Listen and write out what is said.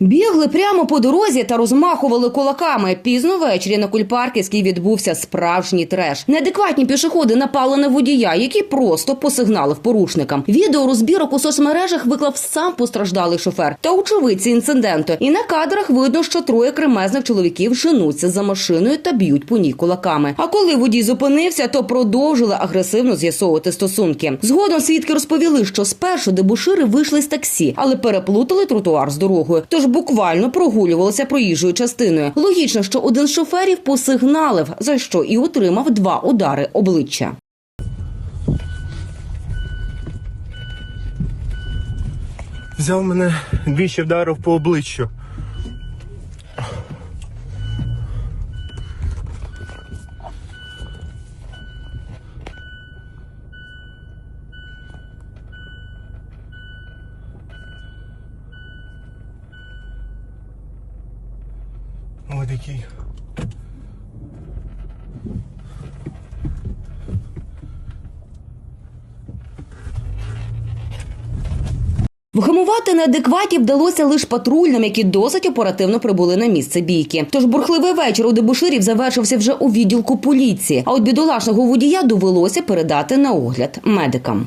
Бігли прямо по дорозі та розмахували кулаками. Пізно ввечері на Кульпарківській відбувся справжній треш. Неадекватні пішоходи напали на водія, який просто посигналив порушникам. Відео розбірок у соцмережах виклав сам постраждалий шофер та очевидці інциденту. І на кадрах видно, що троє кремезних чоловіків женуться за машиною та б'ють по ній кулаками. А коли водій зупинився, то продовжили агресивно з'ясовувати стосунки. Згодом свідки розповіли, що спершу дебушири вийшли з таксі, але переплутали тротуар з дорогою. Тож буквально прогулювалися проїжджою частиною. Логічно, що один з шоферів посигналив, за що і отримав два удари обличчя. Взяв мене двічі вдарив по обличчю. Ось такий. Вгамувати неадекватів вдалося лише патрульним, які досить оперативно прибули на місце бійки. Тож бурхливий вечір у дебуширів завершився вже у відділку поліції. А от бідолашного водія довелося передати на огляд медикам.